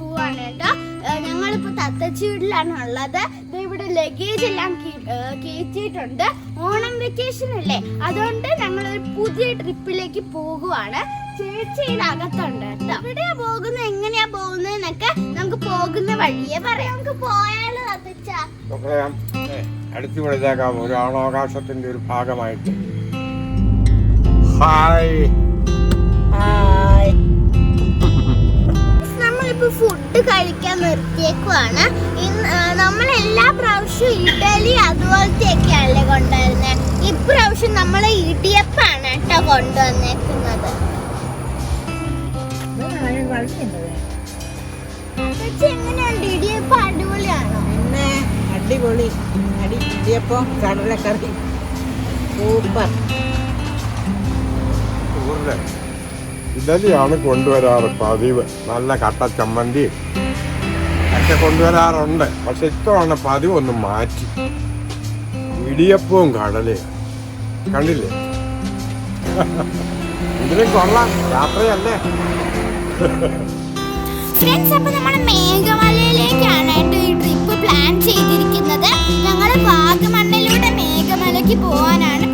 പോകാൻ പോവാണ് കേട്ടോ. ഞങ്ങളിപ്പോ തത്തച്ചി വീട്ടിലാണ് ഉള്ളത്. ഇവിടെ ലഗേജ് എല്ലാം കയറ്റിയിട്ടുണ്ട്. ഓണം വെക്കേഷൻ അല്ലേ? അതുകൊണ്ട് ഞങ്ങൾ ഒരു പുതിയ ട്രിപ്പിലേക്ക് പോകുവാണ്. ചേച്ചിയുടെ അകത്തുണ്ട് കേട്ടോ. എവിടെയാ പോകുന്നത് എങ്ങനെയാ പോകുന്നതെന്നൊക്കെ നമുക്ക് പോകുന്ന വഴിയെ പറയാം. നമുക്ക് പോയാലോ തത്തച്ച? അടുത്ത് ഒരു ആണാകാശത്തിന്റെ ഒരു ഭാഗമായിട്ട്. ഹായ്. നമ്മളിപ്പോ ഫുഡ് കഴിക്കാൻ നിർത്തിയേക്കുവാണ്. നമ്മൾ എല്ലാ പ്രാവശ്യവും ഇഡലി അതുപോലത്തെയൊക്കെയാണല്ലേ കൊണ്ടുവരുന്നത് ഇപ്രാവശ്യം നമ്മൾ ഇടിയപ്പാണ് കേട്ടോ കൊണ്ടുവന്നേക്കുന്നത്. എങ്ങനെയുണ്ട്? ഇടിയപ്പം അടിപൊളിയാണോ? പിന്നെ അടിപൊളി. അടി ഇടിയപ്പം കടലക്കറി. സൂപ്പർ. ഇഡലിയാണ് കൊണ്ടുവരാറ് പതിവ്. നല്ല കട്ട ചമ്മന്തി ഒക്കെ കൊണ്ടുവരാറുണ്ട്. പക്ഷെ ഇത്തവണ പതിവ് ഒന്ന് മാറ്റി. ഇടിയപ്പവും കടലയും. കണ്ടില്ലേ? ഇതിനും കൊള്ളാം. യാത്രയല്ലേ ഫ്രണ്ട്സ് നമ്മൾ മേഘമലയിലേക്കാണ് ഈ ട്രിപ്പ് പ്ലാൻ ചെയ്തിരിക്കുന്നത്. ഞങ്ങൾ വാഗമണ്ണിലൂടെ മേഘമലയ്ക്ക് പോകാനാണ്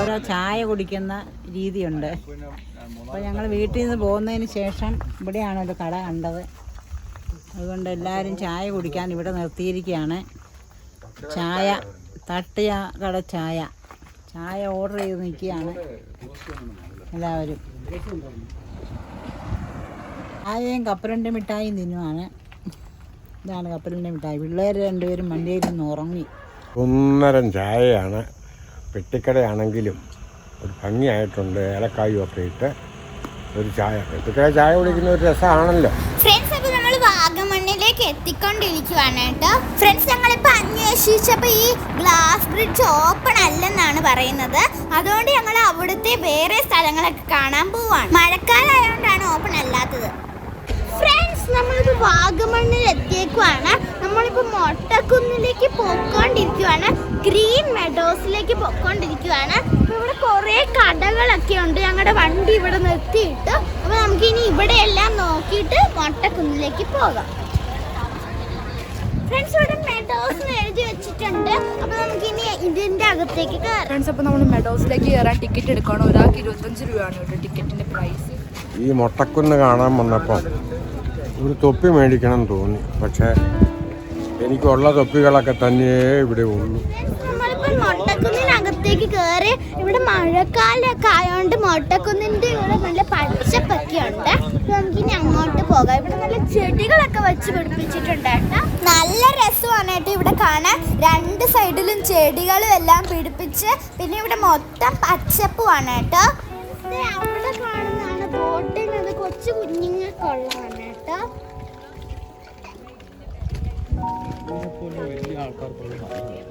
ഓരോ ചായ കുടിക്കുന്ന രീതിയുണ്ട്. അപ്പോൾ ഞങ്ങൾ വീട്ടിൽ നിന്ന് പോകുന്നതിന് ശേഷം ഇവിടെയാണ് ഒരു കട കണ്ടത്. അതുകൊണ്ട് എല്ലാവരും ചായ കുടിക്കാൻ ഇവിടെ നിർത്തിയിരിക്കുകയാണ്. ചായ തട്ടിയ കട ചായ. ചായ ഓർഡർ ചെയ്ത് നിൽക്കുകയാണ് എല്ലാവരും. ചായയും കപ്പലണ്ടി മിഠായിയും തിന്നുവാണ്. ഇതാണ് കപ്പലണ്ടി മിഠായി. പിള്ളേർ രണ്ടുപേരും വണ്ടിയിൽ നിന്ന് ഉറങ്ങി. ഒന്നരം ചായയാണ്. പെട്ടിക്കടയാണെങ്കിലും ഒരു ഭംഗിയായിട്ടുണ്ട്. ഏലക്കായും ഒക്കെ ഇട്ട് ഒരു ചായ പെട്ടിക്കട ചായ കുടിക്കുന്ന ഒരു രസമാണല്ലോ. ഫ്രണ്ട്സ് അപ്പോൾ നമ്മൾ വാഗമണ്ണിലേക്ക് എത്തിക്കൊണ്ടിരിക്കുവാണ് കേട്ടോ. ഫ്രണ്ട്സ് ഞങ്ങളിപ്പോൾ അന്വേഷിച്ചപ്പോൾ ഈ ഗ്ലാസ് ബ്രിഡ്ജ് ഓപ്പൺ അല്ലെന്നാണ് പറയുന്നത്. അതുകൊണ്ട് ഞങ്ങൾ അവിടുത്തെ വേറെ സ്ഥലങ്ങളൊക്കെ കാണാൻ പോവാണ്. മഴക്കാലായതുകൊണ്ടാണ് ഓപ്പൺ അല്ലാത്തത്. ഫ്രണ്ട്സ് നമ്മളിപ്പോ വാഗമണ്ണിൽ എത്തിയേക്കുവാണ്. നമ്മളിപ്പോ മൊട്ടക്കുന്നിലേക്ക് പോയിക്കൊണ്ടിരിക്കുവാണ്. ഗ്രീൻ മെഡോസിലേക്ക് പോയിക്കൊണ്ടിരിക്കുവാണ്. അപ്പോൾ ഇവിടെ കുറേ കടകളൊക്കെ ഉണ്ട്. ഞങ്ങളുടെ വണ്ടി ഇവിടെ നിർത്തിയിട്ട്. അപ്പോൾ നമുക്ക് ഇനി ഇവിടെ എല്ലാം നോക്കിയിട്ട് മൊട്ടക്കുന്നിലേക്ക് പോകാം. ഫ്രണ്ട്സ് ഇവിടെ മെഡോസ് എഴുതി വെച്ചിട്ടുണ്ട്. അപ്പൊ നമുക്ക് ഇനി ഇതിന്റെ അകത്തേക്ക് കയറാം. ഫ്രണ്ട്സ് അപ്പോൾ നമ്മൾ മെഡോസിലേക്ക് കയറാൻ ടിക്കറ്റ് എടുക്കണം ഒരാൾക്ക് ഇരുപത്തഞ്ച് രൂപയാണ് കേട്ടോ ടിക്കറ്റിന്റെ പ്രൈസ് ഈ മൊട്ടക്കുന്ന് കാണാൻ വന്നപ്പോൾ ഒരു തൊപ്പി മേടിക്കണം തോന്നി. പക്ഷേ എനിക്കുള്ള തൊപ്പികളൊക്കെ തന്നെയേ ഇവിടെ ഉള്ളൂ. മൊട്ടക്കുന്നിനകത്തേക്ക് കയറി ഇവിടെ മഴക്കാലമൊക്കെ ആയതുകൊണ്ട് മൊട്ടക്കുന്നിന്റെ ഇവിടെ നല്ല പച്ചപ്പൊക്കെ ഉണ്ട്. അപ്പൊ നമുക്കിനി അങ്ങോട്ട് പോകാം. ഇവിടെ നല്ല ചെടികളൊക്കെ വെച്ച് പിടിപ്പിച്ചിട്ടുണ്ട് നല്ല രസമാണ് കേട്ടോ ഇവിടെ കാണാൻ. രണ്ട് സൈഡിലും ചെടികളും എല്ലാം പിടിപ്പിച്ച് പിന്നെ ഇവിടെ മൊത്തം പച്ചപ്പുമാണ് കേട്ടോ അവിടെ കാണുന്നതാണ് ബോട്ടിനത് കൊച്ചു കുഞ്ഞുങ്ങൾക്കുള്ളതാണ് കേട്ടോ.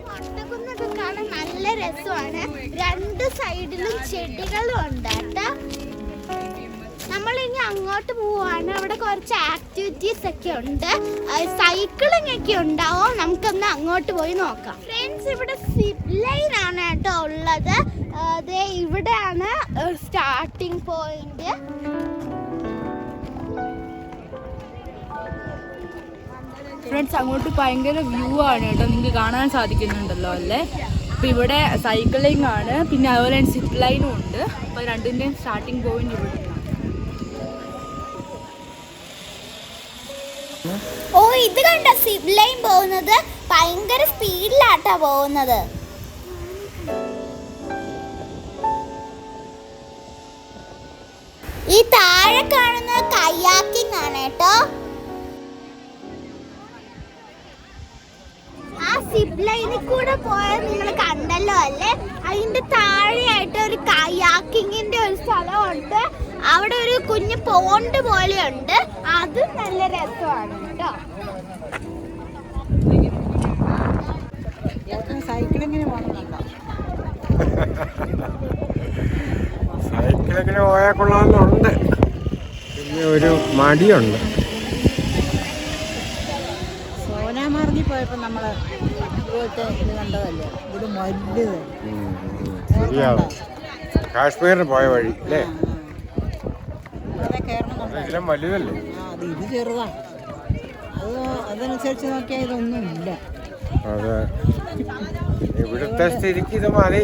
മൊട്ടക്കുന്നൊക്കെ കാണാൻ നല്ല രസമാണ്. രണ്ട് സൈഡിലും ചെടികളും ഉണ്ട് കേട്ടോ. നമ്മൾ ഇനി അങ്ങോട്ട് പോവാണ്. അവിടെ കുറച്ച് ആക്ടിവിറ്റീസ് ഒക്കെ ഉണ്ട്. സൈക്കിളിംഗ് ഒക്കെ ഉണ്ടാവും? നമുക്കൊന്ന് അങ്ങോട്ട് പോയി നോക്കാം. ഫ്രണ്ട്സ് ഇവിടെ സിപ്പ് ലൈൻ ആണ് കേട്ടോ ഉള്ളത്. അതെ ദേ ഇവിടെയാണ് സ്റ്റാർട്ടിംഗ് പോയിന്റ് ഫ്രണ്ട്സ് അങ്ങോട്ട് ഭയങ്കര വ്യൂ ആണ് കേട്ടോ. നിങ്ങൾക്ക് കാണാൻ സാധിക്കുന്നുണ്ടല്ലോ അല്ലേ? അപ്പോൾ ഇവിടെ സൈക്ലിംഗ് ആണ്. പിന്നെ അതുപോലെ തന്നെ സിപ്പ് ലൈനും ഉണ്ട്. അപ്പോൾ രണ്ടിന്റെയും സ്റ്റാർട്ടിംഗ് പോയിന്റ് ഇവിടെ ഓ ഇത് കണ്ട? സിപ്പ് ലൈൻ പോകുന്നത് ഭയങ്കര സ്പീഡിലാട്ടാ പോകുന്നത്. ഈ താഴെ കാണുന്നത് കയ്യാക്കിംഗ് ആണ് സിപ്പ് കൂടെ പോയാൽ നിങ്ങൾ കണ്ടല്ലോ അല്ലേ? അതിന്റെ താഴെയായിട്ട് ഒരു കയാക്കിങ്ങിന്റെ ഒരു സ്ഥലമുണ്ട്. അവിടെ ഒരു കുഞ്ഞു പോണ്ട് പോലെയുണ്ട്. അത് നല്ല രസമാണ് കേട്ടോ. സൈക്കിളെങ്ങനെ പോയാൽ കൊള്ളാമെന്നുണ്ട്. പിന്നെ ഒരു മടിയുണ്ട്. സോനാമാർഗി പോയപ്പോൾ നമ്മൾ ഇതുപോലത്തെ ഇത് കണ്ടതല്ലേ? ഇത്. വലുത് ഉം, ഉം. ശരിയാവും കാശ്മീരിന് പോയ വഴി അല്ലേ? അവിടെ കയറണമെന്നുണ്ടോ ഇതിലും വലുതല്ലേ അത് ഇത് അത് അതനുസരിച്ച് നോക്കിയാൽ ഇതൊന്നും ഇല്ല. അതെ. ഇവിടുത്തെ സ്ഥിതിക്ക് ഇത് മതി.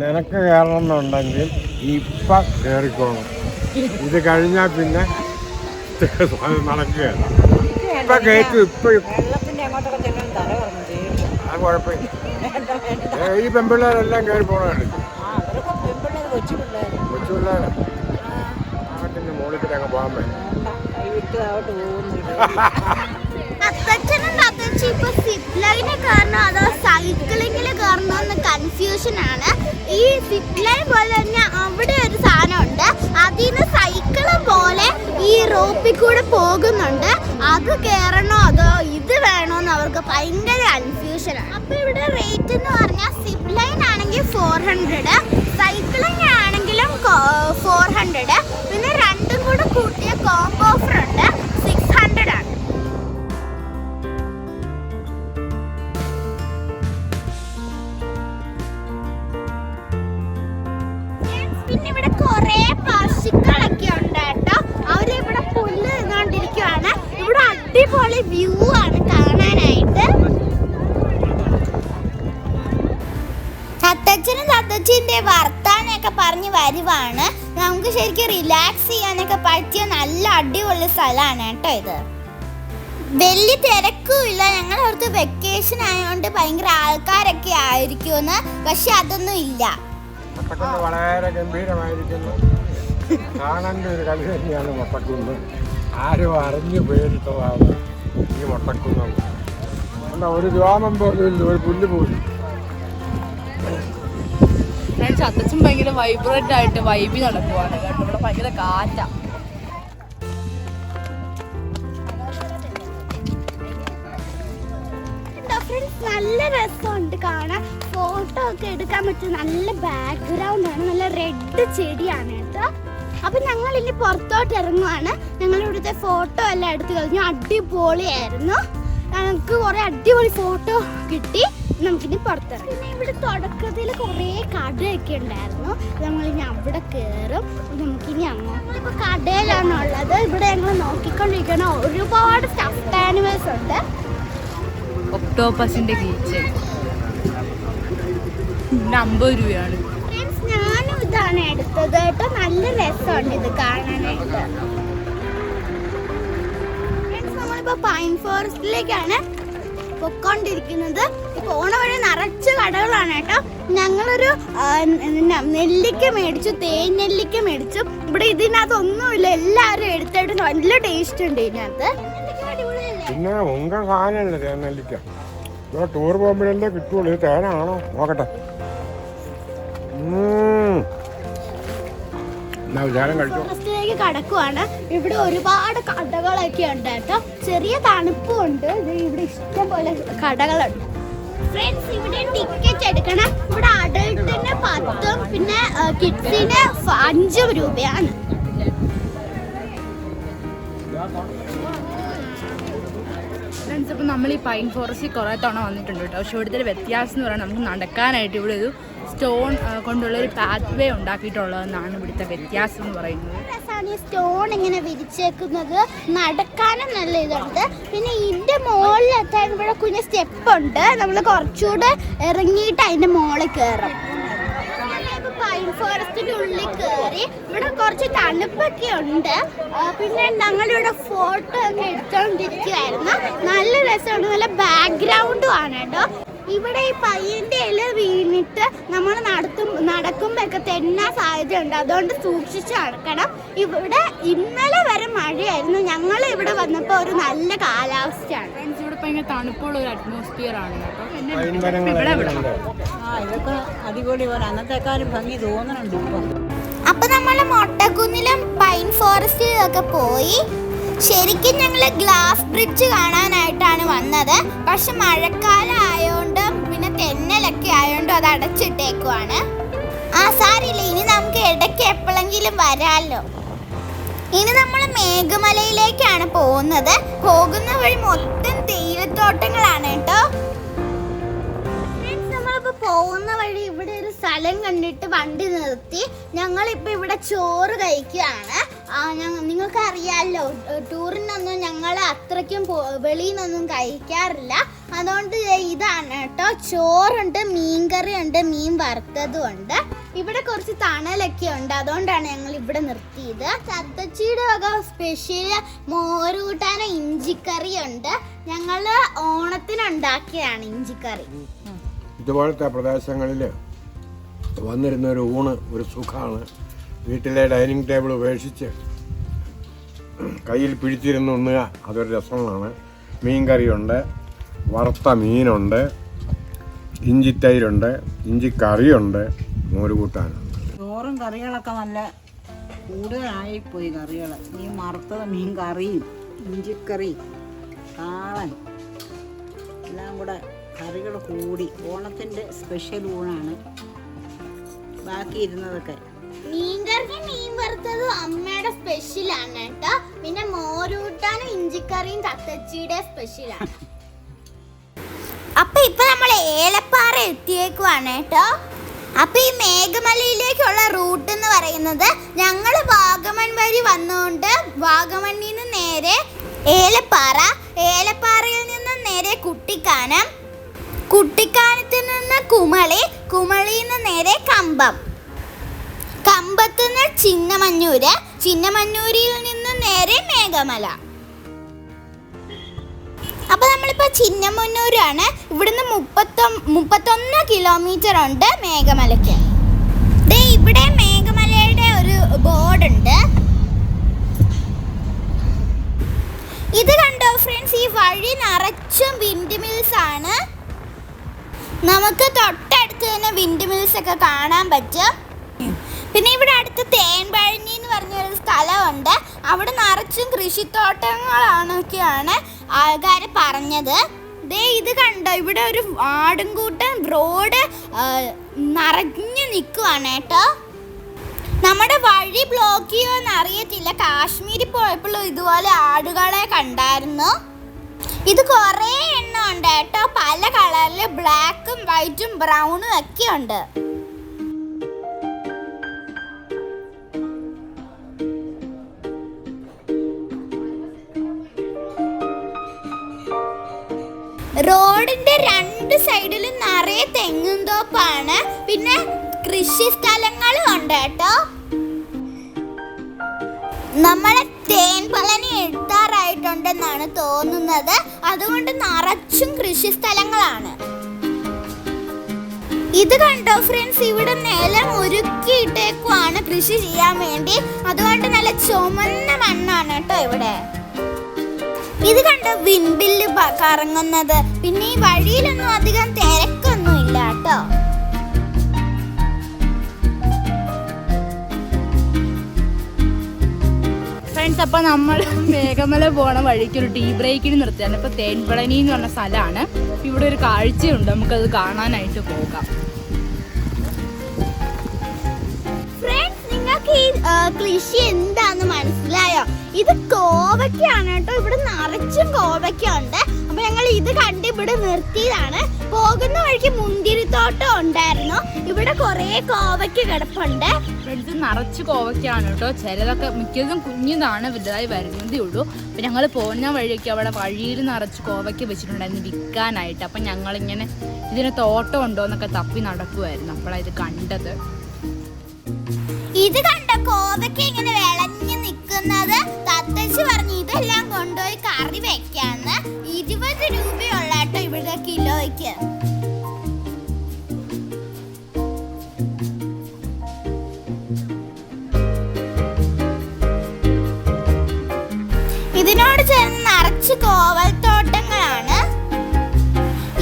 നിനക്ക് കയറണം എന്നുണ്ടെങ്കിൽ ഇപ്പം കയറിക്കോണം ഇത് കഴിഞ്ഞാൽ പിന്നെ നടക്കുകയാണ്. ഇപ്പൊ കയറ്റും ഇപ്പൊ അങ്ങോട്ടൊക്കെ ചെല്ലാൻ തല പറഞ്ഞു ചെയ്യും അത് കുഴപ്പമില്ല. ഏ, ഈ പെമ്പിള്ളേരെല്ലാം കയറി ആ അവരൊക്കെ പെൺപിള്ളേർ കൊച്ചു പിള്ളേർ കൊച്ചു പിള്ളേരെ. ആട്ടിന്റെ മുകളിൽ കൂടെ അങ്ങ് പോകാൻ പറ്റും. കൈവിട്ട് താവോട്ട് പോകുന്നില്ല അത്തച്ഛനും തത്തച്ഛനും ഇപ്പൊ സിപ്പ് ലൈന് കയറണോ അതോ സൈക്ലിങ്ങിൽ കയറണോ എന്ന് കൺഫ്യൂഷൻ ആണ്. ഈ സിപ്പ് ലൈൻ പോലെ തന്നെ അവിടെ ഒരു സാധനം ഉണ്ട് അതിന് സൈക്കിൾ പോലെ ഈ റോപ്പിൽ കൂടെ പോകുന്നുണ്ട്. അത് കയറണോ അതോ ഇത് വേണോന്ന് അവർക്ക് ഭയങ്കര കൺഫ്യൂഷനാണ് അപ്പൊ ഇവിടെ റേറ്റ് എന്ന് പറഞ്ഞാൽ സിപ്പ് ആണെങ്കിൽ ഫോർ ഹൺഡ്രഡ് സൈക്ലിംഗ് ആണെങ്കിലും ഫോർ ഹൺഡ്രഡ് നമുക്ക് ശരിക്കും റിലാക്സ് ചെയ്യാനൊക്കെ പറ്റിയ നല്ല അടിപൊളി സ്ഥലമാണ് കേട്ടോ ഇത്. വലിയ തിരക്കുമില്ല. ഞങ്ങൾ അവിടുത്തെ വെക്കേഷൻ ആയതുകൊണ്ട് ഭയങ്കര ആൾക്കാരൊക്കെ ആയിരിക്കുമെന്ന് പക്ഷെ അതൊന്നും ഇല്ല. വളരെ ഗംഭീരമായിരിക്കുന്നു. കാണേണ്ട ഒരു കളി തന്നെയാണ് മൊട്ടക്കുന്ന് ആരും അറിഞ്ഞു പേരിട്ടതാണ് ഈ മുട്ടക്കുന്ന് ഒരു രോമം പോലും ഒരു പുല്ല് പോലും അത്തച്ഛൻ ഭയങ്കര വൈബ്രന്റ് ആയിട്ട് വൈബി നടക്കുവാണ്. കേട്ടോ ഇവിടെ ഭയങ്കര കാറ്റാ. നല്ല രസമുണ്ട് കാണാൻ. ഫോട്ടോ ഒക്കെ എടുക്കാൻ പറ്റും നല്ല ബാക്ക്ഗ്രൗണ്ട് ആണ്. നല്ല റെഡ് ചെടിയാണ് കേട്ടോ. അപ്പൊ ഞങ്ങൾ ഇനി പുറത്തോട്ട് ഇറങ്ങുവാണ്. ഞങ്ങൾ ഇവിടുത്തെ ഫോട്ടോ എല്ലാം എടുത്തു കഴിഞ്ഞു. അടിപൊളിയായിരുന്നു. ഞങ്ങൾക്ക് കുറെ അടിപൊളി ഫോട്ടോ കിട്ടി. നമുക്കിനി പുറത്തിറങ്ങി. പിന്നെ ഇവിടെ തുടക്കത്തിൽ കുറേ കടയൊക്കെ ഉണ്ടായിരുന്നു. നമ്മളിനി അവിടെ കയറും നമുക്കിനി അങ്ങോട്ട് ഇപ്പൊ കടയിലാണുള്ളത്. ഇവിടെ ഞങ്ങൾ നോക്കിക്കൊണ്ടിരിക്കുന്ന ഒരുപാട് സ്റ്റഫ്ഡ് ആനിമൽസ് ഉണ്ട്. ഒക്ടോപ്പസിന്റെ ബീച്ച് അമ്പത് രൂപയാണ്. ഞാനും ഇതാണ് എടുത്തത് കേട്ടോ. നല്ല രസമുണ്ട് ഇത് കാണാനായിട്ട്. നമ്മളിപ്പോ പൈൻ ഫോറസ്റ്റിലേക്കാണ് പൊക്കോണ്ടിരിക്കുന്നത്. പോണ വഴി നിറച്ച് കടകളാണ് കേട്ടോ. ഞങ്ങളൊരു നെല്ലിക്ക മേടിച്ചു തേൻ നെല്ലിക്ക മേടിച്ചു. ഇവിടെ ഇതിനകത്തൊന്നുമില്ല എല്ലാവരും എടുത്തിട്ട് നല്ല ടേസ്റ്റ് ഉണ്ട് ഇതിനകത്ത്. പിന്നെ ഉങ്ക സാധനമല്ലേ തേൻ നെല്ലിക്ക? ഇവിടെ ടൂർ പോകുമ്പോഴല്ലേ കിട്ടുള്ളൂ. ഇത് തേനാണോ? നോക്കട്ടെ. എന്നാ വിചാരം കഴിച്ചോ. കടക്കുവാണ്. ഇവിടെ ഒരുപാട് കടകളൊക്കെ ഉണ്ട് കേട്ടോ. ചെറിയ തണുപ്പും ഉണ്ട് ഇവിടെ ഇഷ്ടം പോലെ കടകളുണ്ട്. ഫ്രണ്ട്സ് ഇവിടെ ടിക്കറ്റ് എടുക്കണം. ഇവിടെ അഡൾട്ടിന് പത്തും പിന്നെ കിഡ്സിന് അഞ്ചും രൂപയാണ്. ഫ്രണ്ട്സ് ഇപ്പം നമ്മൾ ഈ പൈൻ ഫോറസ്റ്റിൽ കുറേ തവണ വന്നിട്ടുണ്ട് കേട്ടോ. പക്ഷെ ഇവിടുത്തെ ഒരു വ്യത്യാസം എന്ന് പറയുന്നത് നമുക്ക് നടക്കാനായിട്ട് ഇവിടെ ഒരു സ്റ്റോൺ കൊണ്ടുള്ള ഒരു പാത്ത് വേ ഉണ്ടാക്കിയിട്ടുള്ളതെന്നാണ് ഇവിടുത്തെ വ്യത്യാസം എന്ന് പറയുന്നത്. ഈ സ്റ്റോൺ ഇങ്ങനെ വിരിച്ചേക്കുന്നത് നടക്കാനും നല്ല ഇതുണ്ട്. പിന്നെ ഇതിന്റെ മുകളിലെത്താൻ ഇവിടെ കുഞ്ഞ് സ്റ്റെപ്പ് ഉണ്ട്. നമ്മൾ കുറച്ചുകൂടെ ഇറങ്ങിയിട്ട് അതിന്റെ മുകളിൽ കയറും പൈൻ ഫോറസ്റ്റിന്റെ ഉള്ളിൽ കയറി ഇവിടെ കുറച്ച് തണുപ്പൊക്കെ ഉണ്ട്. പിന്നെ ഞങ്ങളിവിടെ ഫോട്ടോ ഒക്കെ എടുത്തോണ്ടിരിക്കുവായിരുന്നു. നല്ല രസമാണ് നല്ല ബാക്ക്ഗ്രൗണ്ടും ആണ് കേട്ടോ. ഇവിടെ ഈ പയ്യന്റെ ഇല വീണിട്ട് നമ്മൾ നടത്തും നടക്കുമ്പോഴൊക്കെ തെന്നാൻ സാധ്യതയുണ്ട് അതുകൊണ്ട് സൂക്ഷിച്ച് നടക്കണം. ഇവിടെ ഇന്നലെ വരെ മഴയായിരുന്നു. ഞങ്ങൾ ഇവിടെ വന്നപ്പോൾ ഒരു നല്ല കാലാവസ്ഥയാണ്. ഇവിടെ ഭയങ്കര തണുപ്പുള്ള ഒരു അറ്റ്മോസ്ഫിയർ ആണ് ആ ഇതൊക്കെ അടിപൊളി പോലെ അന്നത്തെക്കാളും ഭംഗി തോന്നുന്നുണ്ട് അപ്പൊ നമ്മൾ മൊട്ടക്കുന്നിലും പൈൻ ഫോറസ്റ്റിലും ഒക്കെ പോയി. ശരിക്കും ഞങ്ങൾ ഗ്ലാസ് ബ്രിഡ്ജ് കാണാനായിട്ടാണ് വന്നത്. പക്ഷെ മഴക്കാലം അത് അടച്ചിട്ടേക്കുവാണ്. ആ സാരില്ല ഇനി നമുക്ക് ഇടയ്ക്ക് എപ്പോഴെങ്കിലും വരാമല്ലോ ഇനി നമ്മൾ മേഘമലയിലേക്കാണ് പോകുന്നത്. പോകുന്ന വഴി മൊത്തം തേയിലത്തോട്ടങ്ങളാണ് കേട്ടോ. പോകുന്ന വഴി ഇവിടെ ഒരു സ്ഥലം കണ്ടിട്ട് വണ്ടി നിർത്തി. ഞങ്ങളിപ്പോ ഇവിടെ ചോറ് കഴിക്കുകയാണ്. നിങ്ങൾക്ക് അറിയാലോ ടൂറിനൊന്നും ഞങ്ങൾ അത്രയ്ക്കും വെളിയിൽ നിന്നൊന്നും കഴിക്കാറില്ല. അതുകൊണ്ട് ഇതാണ് കേട്ടോ. ചോറുണ്ട് മീൻകറി ഉണ്ട് മീൻ വറുത്തതും ഉണ്ട് ഇവിടെ കുറച്ച് തണലൊക്കെ ഉണ്ട്. അതുകൊണ്ടാണ് ഞങ്ങൾ ഇവിടെ നിർത്തിയത്. ചത്തച്ചിയുടെ വക സ്പെഷ്യൽ മോരുകൂട്ടാനും ഇഞ്ചിക്കറി ഉണ്ട്. ഞങ്ങൾ ഓണത്തിനുണ്ടാക്കിയതാണ് ഇഞ്ചിക്കറി. ഇതുപോലത്തെ പ്രദേശങ്ങളിൽ വന്നിരുന്ന ഒരു ഊണ് ഒരു സുഖമാണ് വീട്ടിലെ ഡൈനിങ് ടേബിൾ ഉപേക്ഷിച്ച് കയ്യിൽ പിടിച്ചിരുന്ന് ഉണ്ണുക അതൊരു രസമാണ്. മീൻ കറിയുണ്ട് വറുത്ത മീനുണ്ട് കറിയുണ്ട് ഇഞ്ചിക്കറിയുണ്ട് മോരുകൂട്ടാനുണ്ട് ചോറും കറികളൊക്കെ നല്ല കൂടുതലായിപ്പോയി കറികൾ ഈ വറുത്തത് മീൻ കറിയും ഇഞ്ചിക്കറി കാളൻ എല്ലാം കൂടെ കറികൾ കൂടി. ഓണത്തിന്റെ സ്പെഷ്യൽ ഊണാണ്. ബാക്കി ഇരുന്നതൊക്കെ മീൻകറി മീൻ വറുത്തത് അമ്മയുടെ സ്പെഷ്യലാണ് കേട്ടോ. പിന്നെ മോരൂട്ടാനും ഇഞ്ചിക്കറിയും തത്തച്ചിയുടെ സ്പെഷ്യലാണ് അപ്പൊ ഇപ്പൊ നമ്മൾ ഏലപ്പാറ എത്തിയേക്കുവാണ് കേട്ടോ. അപ്പൊ ഈ മേഘമലയിലേക്കുള്ള റൂട്ട് എന്ന് പറയുന്നത് ഞങ്ങൾ വാഗമൺ വഴി വന്നുകൊണ്ട് വാഗമണ്ണിൽ നിന്ന് നേരെ ഏലപ്പാറ ഏലപ്പാറയിൽ നിന്ന് നേരെ കുട്ടിക്കാനം കുട്ടിക്കാനത്ത് നിന്ന് കുമളി കുമളിയിൽ നിന്ന് നേരെ കമ്പം. കമ്പത്ത് ചിന്നമഞ്ഞൂര്. ചിന്നമഞ്ഞൂരിൽ നിന്ന് നേരെ മേഘമല. അപ്പൊ നമ്മളിപ്പോ ചിന്നമന്നൂരാണ്. ഇവിടുന്ന് മുപ്പത്തൊ മുപ്പത്തൊന്ന് കിലോമീറ്റർ ഉണ്ട് മേഘമലയ്ക്ക്. ദേ ഇവിടെ മേഘമലയുടെ ഒരു ബോർഡ് ഉണ്ട് ഇത് കണ്ടോ ഫ്രണ്ട്സ് ഈ വഴി നിറച്ചും വിൻഡ് മിൽസ് ആണ്. നമുക്ക് തൊട്ടടുത്ത് തന്നെ വിൻഡ് മിൽസ് ഒക്കെ കാണാൻ പറ്റും. പിന്നെ ഇവിടെ അടുത്ത് തേൻപഴഞ്ഞി എന്ന് പറഞ്ഞൊരു സ്ഥലമുണ്ട്. അവിടെ നിറച്ചും കൃഷിത്തോട്ടങ്ങളാണൊക്കെയാണ് ആൾക്കാർ പറഞ്ഞത്. ദേ ഇത് കണ്ടോ? ഇവിടെ ഒരു ആടുംകൂട്ടം റോഡ് നിറഞ്ഞു നിൽക്കുവാണ് കേട്ടോ. നമ്മുടെ വഴി ബ്ലോക്ക് ചെയ്യുമെന്ന് അറിയത്തില്ല. കാശ്മീരിൽ പോയപ്പോഴും ഇതുപോലെ ആടുകളെ കണ്ടായിരുന്നു. ഇത് കുറേ എണ്ണം ഉണ്ട് കേട്ടോ. പല കളറിൽ ബ്ലാക്കും വൈറ്റും ബ്രൗണും ഒക്കെ ഉണ്ട്. സൈഡിലും നിറയെ തെങ്ങും തോപ്പാണ്. പിന്നെ കൃഷി സ്ഥലങ്ങളും ഉണ്ട് കേട്ടോ. നമ്മളെ തേൻ പളനി എടുത്താറായിട്ടുണ്ടെന്നാണ് തോന്നുന്നത്. അതുകൊണ്ട് നിറച്ചും കൃഷി സ്ഥലങ്ങളാണ്. ഇത് കണ്ടോ ഫ്രണ്ട്സ് ഇവിടെ നിലം ഒരുക്കിയിട്ടേക്കുവാണ് കൃഷി ചെയ്യാൻ വേണ്ടി. അതുകൊണ്ട് നല്ല ചുമന്ന മണ്ണാണ് കേട്ടോ ഇവിടെ. ഇത് കണ്ട വിൻബില്ല് കറങ്ങുന്നത്. പിന്നെ ഈ വഴിയിലൊന്നും അധികം തിരക്കൊന്നും ഇല്ല കേട്ടോ. ഫ്രണ്ട്സ് അപ്പോൾ നമ്മൾ മേഘമല പോണ വഴിക്ക് ഒരു ടീ ബ്രേക്കിന് നിർത്തിയാണ് ഇപ്പോൾ തേൻപളനി എന്ന് പറഞ്ഞ സ്ഥലമാണ്. ഇവിടെ ഒരു കാഴ്ചയുണ്ട്. നമുക്കത് കാണാനായിട്ട് പോകാം. ഫ്രണ്ട്സ് നിങ്ങൾക്ക് ഈ കൃഷി എന്താന്ന് മനസ്സിലായോ? ഇത് കോവയ്ക്കാണ് കേട്ടോ. ഇവിടെ നിറച്ചും കോവയ്ക്ക ഉണ്ട് അപ്പൊ ഞങ്ങൾ ഇത് കണ്ട് ഇവിടെ നിർത്തിയതാണ്. പോകുന്ന വഴിക്ക് മുന്തിരിത്തോട്ടം ഉണ്ടായിരുന്നു. ഇവിടെ കുറേ കോവയ്ക്ക് കിടപ്പുണ്ട്. ഫ്രണ്ട്സ് നിറച്ച് കോവയ്ക്കാണ് കേട്ടോ. ചിലതൊക്കെ മിക്കതും കുഞ്ഞുതാണ് വലുതായി വരുന്നതേ ഉള്ളൂ. അപ്പം ഞങ്ങൾ പോകുന്ന വഴിയൊക്കെ അവിടെ വഴിയിൽ നിറച്ച് കോവയ്ക്ക് വെച്ചിട്ടുണ്ടായിരുന്നു വിൽക്കാനായിട്ട്. അപ്പം ഞങ്ങളിങ്ങനെ ഇതിന് തോട്ടം ഉണ്ടോ എന്നൊക്കെ തപ്പി നടക്കുമായിരുന്നു അപ്പോഴാണ് ഇത് കണ്ടത്. ഇത് കണ്ട കോവയ്ക്ക ഇങ്ങനെ വിളഞ്ഞു നിൽക്കുന്നത് തത്തശ്ശി പറഞ്ഞു ഇതെല്ലാം കൊണ്ടുപോയി കറി വെക്കാന്ന്. ഇരുപത് രൂപയുള്ള കേട്ടോ ഇവിടെ കിലോയ്ക്ക്. ഇതിനോട് ചേർന്ന് നിറച്ച് കോവൽത്തോട്ടങ്ങളാണ്.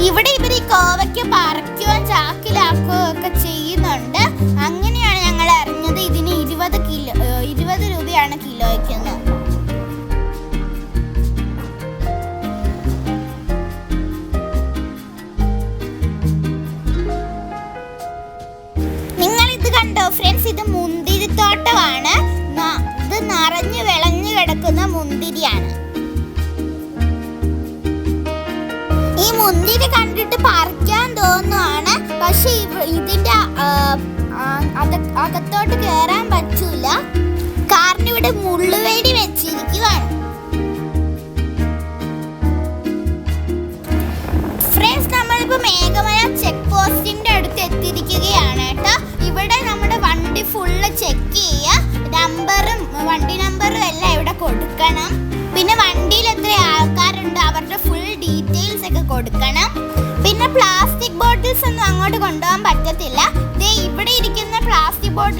ഇവിടെ ഇവർ ഈ കോവയ്ക്ക് പറിക്കുവാൻ ചാക്കി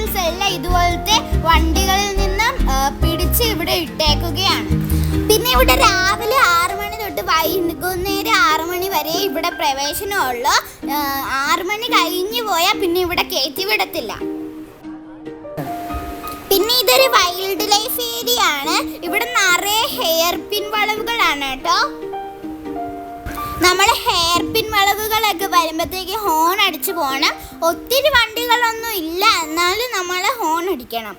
കളക്ഷൻസ് എല്ലാം ഇതുപോലത്തെ വണ്ടികളിൽ നിന്ന് പിടിച്ച് ഇവിടെ ഇട്ടേക്കുകയാണ്. പിന്നെ ഇവിടെ രാവിലെ ആറ് മണി തൊട്ട് വൈകുന്നേരം ആറ് മണി വരെ ഇവിടെ പ്രവേശനമുള്ളു. ആറ് മണി കഴിഞ്ഞു പോയാൽ പിന്നെ ഇവിടെ കയറ്റി വിടത്തില്ല. പിന്നെ ഇതൊരു വൈൽഡ് ലൈഫ് ഏരിയ ആണ്. ഇവിടെ നിറയെ ഹെയർ പിൻ വളവുകളാണ് കേട്ടോ. നമ്മൾ ഹെയർ പിൻ വളവുകളൊക്കെ വരുമ്പോഴത്തേക്ക് ഹോൺ അടിച്ച് പോകണം. ഒത്തിരി വണ്ടികളൊന്നും ഇല്ല എന്നാലും നമ്മൾ ഹോൺ അടിക്കണം.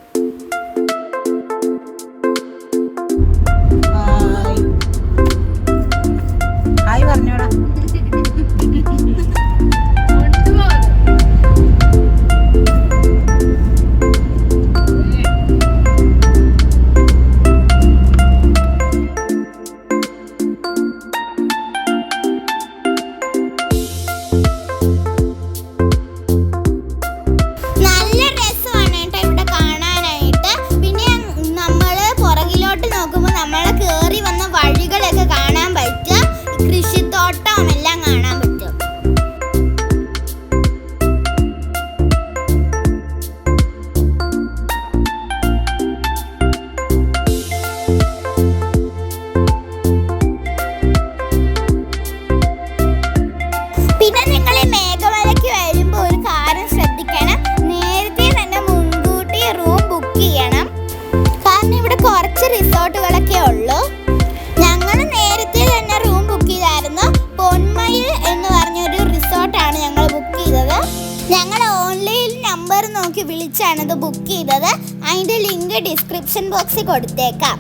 ബോക്സിൽ കൊടുത്തേക്കാം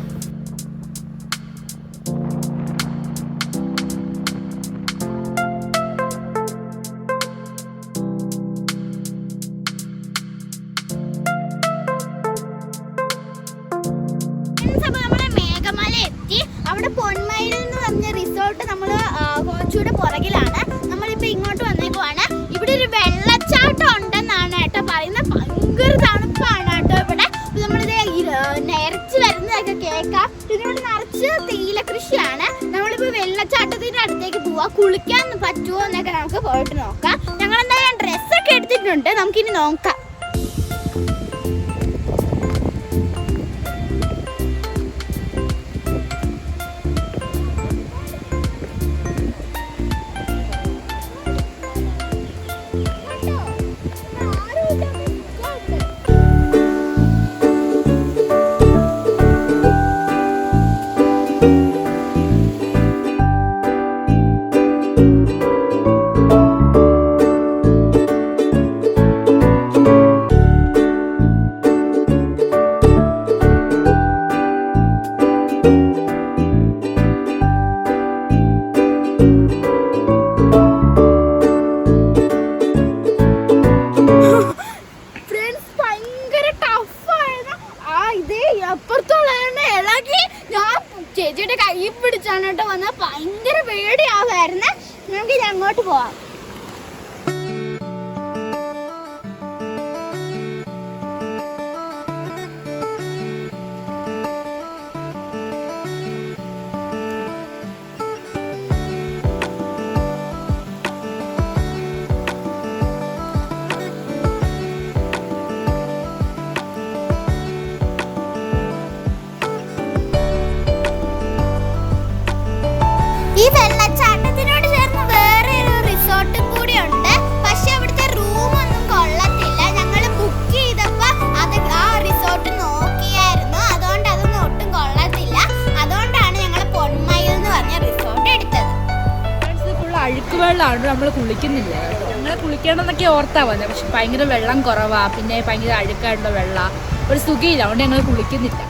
ഇവിടെ നിറച്ച് തേയില കൃഷിയാണ്. നമ്മളിപ്പോ വെള്ളച്ചാട്ടത്തിന്റെ അടുത്തേക്ക് പോവാ. കുളിക്കാൻ പറ്റുമോ എന്നൊക്കെ നമുക്ക് പോയിട്ട് നോക്കാം. ഞങ്ങൾ എന്തായാലും ഡ്രസ്സൊക്കെ എടുത്തിട്ടുണ്ട്. നമുക്കിനി നോക്കാം. വെള്ളമാണ് നമ്മൾ കുളിക്കുന്നില്ല? ഞങ്ങൾ കുളിക്കണമെന്നൊക്കെ ഓർത്താ വന്നത് പക്ഷെ ഭയങ്കര വെള്ളം കുറവാ. പിന്നെ ഭയങ്കര അഴുക്കായിട്ടുള്ള വെള്ള. ഒരു സുഖയില്ല. അതുകൊണ്ട് ഞങ്ങൾ കുളിക്കുന്നില്ല.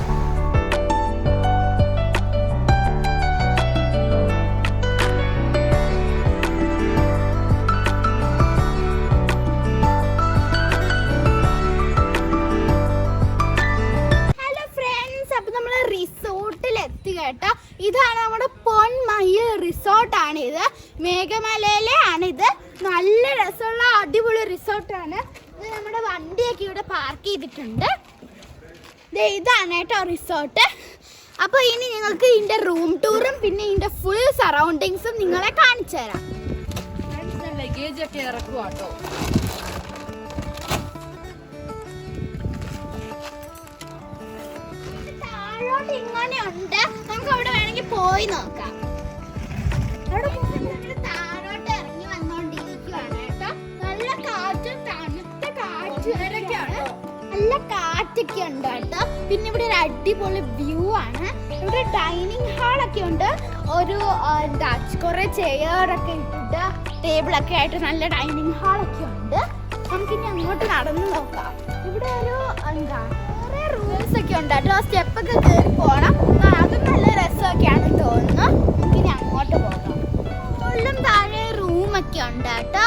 സറൗണ്ടിങ്സും നിങ്ങളെ കാണിച്ചു തരാം. ലഗേജ് ഒക്കെ ഇറക്കുവാട്ടോ താഴോട്ട് ഇങ്ങനെ ഉണ്ട്. നമുക്ക് അവിടെ വേണമെങ്കിൽ പോയി നോക്കാം. അവിടെ താഴോട്ട് ഇറങ്ങി വന്നോണ്ടിരിക്കുവാണ് കേട്ടോ. നല്ല കാറ്റും തണുത്ത നല്ല കാറ്റൊക്കെ ഉണ്ട് കേട്ടോ. പിന്നെ ഇവിടെ ഒരു അടിപൊളി വ്യൂ ആണ്. ഇവിടെ ഡൈനിങ് ഹാളൊക്കെ ഉണ്ട്. ഒരു എന്താ കുറെ ചെയറൊക്കെ ഇട്ടിട്ട് ടേബിളൊക്കെ ആയിട്ട് നല്ല ഡൈനിങ് ഹാളൊക്കെ ഉണ്ട്. നമുക്കിനി അങ്ങോട്ട് നടന്ന് നോക്കാം. ഇവിടെ ഒരു എന്താ കുറെ റൂംസ് ഒക്കെ ഉണ്ട്. കേട്ടോ സ്റ്റെപ്പ് ഒക്കെ കയറി പോകണം അതും നല്ല രസമൊക്കെയാണ് തോന്നുന്നു. നമുക്കിനി അങ്ങോട്ട് പോകാം. മുകളിലും താഴെ റൂമൊക്കെ ഉണ്ട് കേട്ടോ.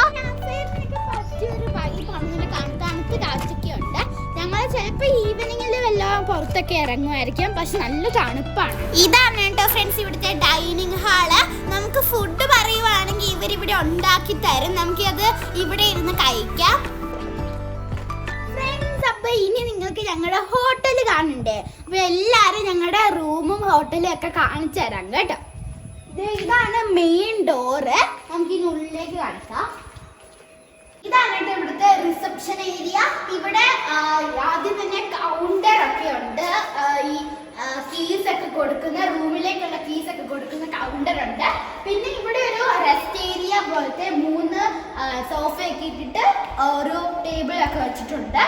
പറ്റിയൊരു വൈബാണ് നല്ല കാണാൻ തണുത്ത് കാറ്റൊക്കെ ഉണ്ട്. ഞങ്ങൾ ചിലപ്പോൾ ഈവനിങ്ങിൽ വല്ലതും പുറത്തൊക്കെ ഇറങ്ങുമായിരിക്കും. പക്ഷെ നല്ല തണുപ്പാണ്. ഇതാണ് കേട്ടോ ഫ്രണ്ട്സ് ഇവിടുത്തെ ഡൈനിങ് ഹാൾ നമുക്ക് ഫുഡ് പറയുവാണെങ്കിൽ ഇവരിവിടെ ഉണ്ടാക്കി തരും. നമുക്ക് അത് ഇവിടെ ഇരുന്ന് കഴിക്കാം. അപ്പൊ ഇനി നിങ്ങൾക്ക് ഞങ്ങളുടെ ഹോട്ടൽ കാണണ്ടേ? അപ്പൊ എല്ലാരും ഞങ്ങളുടെ റൂമും ഹോട്ടലും ഒക്കെ കാണിച്ചു തരാം കേട്ടോ. ഇതാണ് മെയിൻ ഡോറ് നമുക്ക് ഇനി ഉള്ളിലേക്ക് ഇതാണ് കേട്ടോ ഇവിടുത്തെ റിസപ്ഷൻ ഏരിയ ഇവിടെ ആദ്യം തന്നെ കൗണ്ടർ ഒക്കെ ഉണ്ട്. ഈ കീസ് ഒക്കെ കൊടുക്കുന്ന റൂമിലേക്കുള്ള കീസ് ഒക്കെ കൊടുക്കുന്ന കൗണ്ടർ ഉണ്ട്. പിന്നെ ഇവിടെ ഒരു റെസ്റ്റ് ഏരിയ പോലത്തെ മൂന്ന് സോഫ ഒക്കെ ഇട്ടിട്ട് ഒരു ടേബിൾ ഒക്കെ വെച്ചിട്ടുണ്ട്.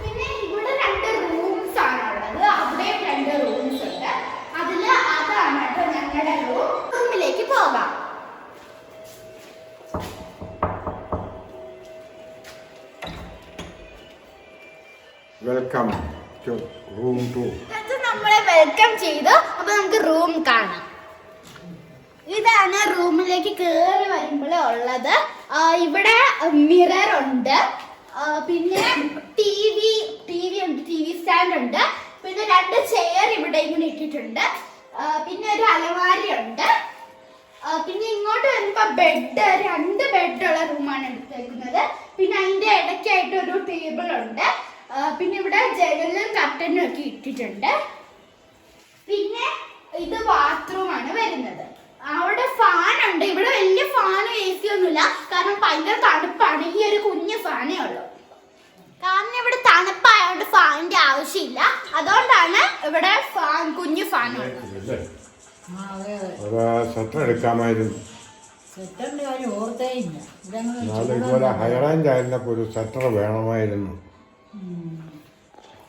പിന്നെ ഇവിടെ രണ്ട് റൂംസ് ആണ് ഉള്ളത്. അവിടെയും രണ്ട് റൂംസ് ഉണ്ട്. അതിൽ അതാണ് കേട്ടോ ഞങ്ങളുടെ റൂം റൂമിലേക്ക് പോകാം. വെൽക്കം ടു റൂം ടു നമ്മളെ വെൽക്കം ചെയ്തു. അപ്പൊ നമുക്ക് റൂം കാണാം. ഇതാണ് റൂമിലേക്ക് കയറി വരുമ്പോൾ ഉള്ളത്. ഇവിടെ മിറർ ഉണ്ട്. പിന്നെ ടി വി ടി വി ഉണ്ട് ടി വി സ്റ്റാൻഡ് ഉണ്ട്. പിന്നെ രണ്ട് ചെയർ ഇവിടെ ഇങ്ങനെ ഇട്ടിട്ടുണ്ട്. പിന്നെ ഒരു അലമാരി ഉണ്ട്. പിന്നെ ഇങ്ങോട്ട് വരുമ്പോ ബെഡ് രണ്ട് ബെഡുള്ള റൂമാണ് എടുത്തേക്കുന്നത്. പിന്നെ അതിന്റെ ഇടയ്ക്കായിട്ട് ഒരു ടേബിൾ ഉണ്ട്. പിന്നെ ഇവിടെ ജനലും കട്ടനും ഒക്കെ ഇട്ടിട്ടുണ്ട്. പിന്നെ ഇത് ബാത്റൂം ആണ് വരുന്നത്. അവിടെ ഫാൻ ഉണ്ട്. ഇവിടെ വലിയ ഫാനും എ സി ഒന്നുമില്ല. കാരണം ഭയങ്കര തണുപ്പാണ്. ഈ ഒരു കുഞ്ഞു ഫാനേ ഉള്ളൂ. കാരണം ഇവിടെ തണുപ്പായതുകൊണ്ട് ഫാനിന്റെ ആവശ്യമില്ല. അതുകൊണ്ടാണ് ഇവിടെ ഫാൻ കുഞ്ഞു ഫാൻ ഉള്ളത്. എടുക്കാമായിരുന്നു. ഇതുപോലെ ഹൈറേഞ്ച് ആയിരുന്നപ്പോൾ ഒരു വേണമായിരുന്നു.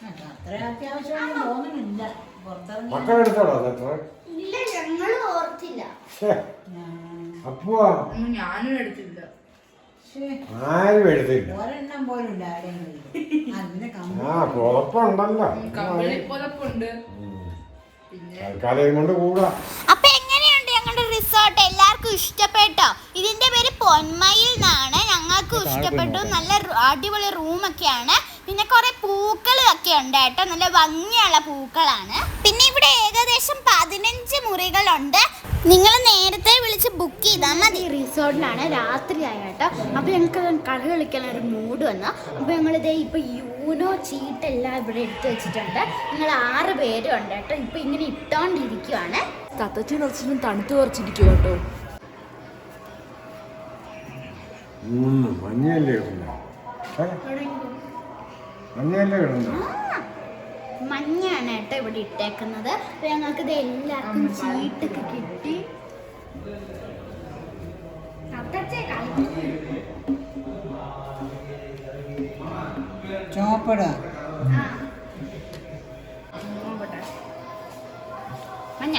അത്ര അത്യാവശ്യം തോന്നുന്നില്ല. പുറത്തിറങ്ങി മക്കളെടുത്തോളോ സ്വറ്റർ ഇല്ല ഞങ്ങൾ ഓർത്തില്ല. അപ്പോ ഞാനും എടുത്തില്ല. ശ്ശേ, ആരും എടുത്തില്ല. ഒരെണ്ണം പോലും ഇല്ല ആ കുഴപ്പമുണ്ടല്ലോ കമ്പിളിപ്പുതപ്പുണ്ട് തൽക്കാലം കൊണ്ട് കൂടാ. അപ്പൊ എങ്ങനെയുണ്ട് ഞങ്ങളുടെ റിസോർട്ട്? എല്ലാവർക്കും ഇഷ്ടപ്പെട്ടോ. ഇതിന്റെ പേര് പൊന്മയിൽ എന്നാണ്. ഞങ്ങൾക്ക് ഇഷ്ടപ്പെട്ടു. നല്ല അടിപൊളി റൂമൊക്കെയാണ് പിന്നെ കുറെ പൂക്കൾ ഒക്കെ ഉണ്ട് കേട്ടോ. നല്ല ഭംഗിയുള്ള പൂക്കളാണ്. പിന്നെ ഇവിടെ ഏകദേശം പതിനഞ്ച് മുറികളുണ്ട്. നിങ്ങൾ നേരത്തെ വിളിച്ച് ബുക്ക് ചെയ്താൽ മതി. റിസോർട്ടിലാണ് രാത്രിയായ കേട്ടോ. അപ്പോൾ ഞങ്ങൾക്ക് കളി കളിക്കാൻ ഒരു മൂഡ് വന്നു. അപ്പോൾ ഞങ്ങളിത് ഇപ്പൊ ഇപ്പോൾ യൂനോ ചീട്ടെല്ലാം ഇവിടെ എടുത്ത് വെച്ചിട്ടുണ്ട്. നിങ്ങൾ ആറ് പേരും ഉണ്ട് കേട്ടോ. ഇപ്പോൾ ഇങ്ങനെ ഇട്ടോണ്ടിരിക്കുവാണ്. തത്തച്ചി നിറച്ചിട്ടും തണുത്ത് കുറച്ചിരിക്കും കേട്ടോ. മൂന്ന് മഞ്ഞയല്ലേ ഇടുന്ന മഞ്ഞയല്ലേ ഇടുന്ന ആ, മഞ്ഞാണ് കേട്ടോ ഇവിടെ ഇട്ടേക്കുന്നത്. അപ്പൊ ഞങ്ങൾക്ക് ഇത് എല്ലാവർക്കും ചീട്ടൊക്കെ കിട്ടി. ചോപ്പട. മഞ്ഞ.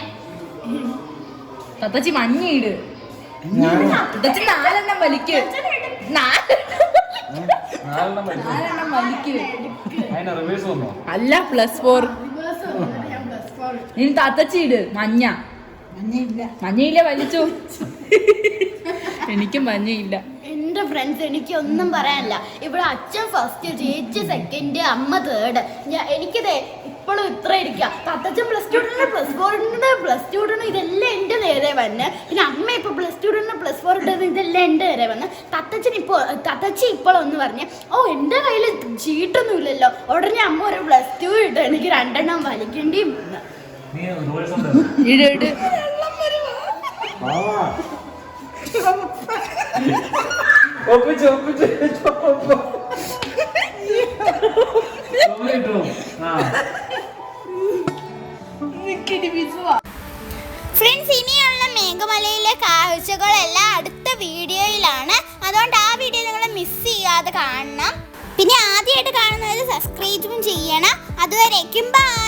തത്തച്ചി മഞ്ഞ ഇട്. ഞാൻ തത്തച്ചി നാലെണ്ണം നാലെണ്ണം വലിക്ക് അല്ല പ്ലസ് ഫോർ ഇനി തത്തച്ചിട് മഞ്ഞ. മഞ്ഞയില്ല. മഞ്ഞയില്ല വലിച്ചു. എനിക്കും മഞ്ഞയില്ല. എന്റെ ഫ്രണ്ട്സ് എനിക്ക് ഒന്നും പറയാനില്ല. ഇവിടെ അച്ഛൻ ഫസ്റ്റ് ചേച്ചി സെക്കൻഡ് അമ്മ തേർഡ് ഞാൻ എനിക്കിതേ ഇപ്പോഴും ഇത്ര ഇരിക്കുക തത്തച്ഛൻ പ്ലസ് ടു ഇടണം പ്ലസ് ഫോർ ഇടണം പ്ലസ് ടു ഇടണം ഇതെല്ലാം എന്റെ നേരെ വന്ന്. പിന്നെ അമ്മ ഇപ്പൊ പ്ലസ് ടു ഇടണം പ്ലസ് ഫോർ ഇടുന്നത് ഇതെല്ലാം എന്റെ നേരെ വന്ന്. തത്തച്ഛൻ ഇപ്പോൾ തത്തച്ചി ഇപ്പോഴൊന്ന് പറഞ്ഞ് ഓ എന്റെ കയ്യിൽ ചീട്ടൊന്നും ഇല്ലല്ലോ ഉടനെ അമ്മ ഒരു പ്ലസ് ടു ഇട്ട് എനിക്ക് രണ്ടെണ്ണം വലിക്കേണ്ടിയും വന്നു. ഒപ്പിച്ചു ഒപ്പിച്ച് ഒപ്പിച്ച്. ഫ്രണ്ട്സ് ഇനിയുള്ള മേഘമലയിലെ കാഴ്ചകളെല്ലാം അടുത്ത വീഡിയോയിലാണ്. അതുകൊണ്ട് ആ വീഡിയോ നിങ്ങൾ മിസ് ചെയ്യാതെ കാണണം. പിന്നെ ആദ്യമായിട്ട് കാണുന്നവർ സബ്സ്ക്രൈബും ചെയ്യണം. അതുവരേക്കും ബൈ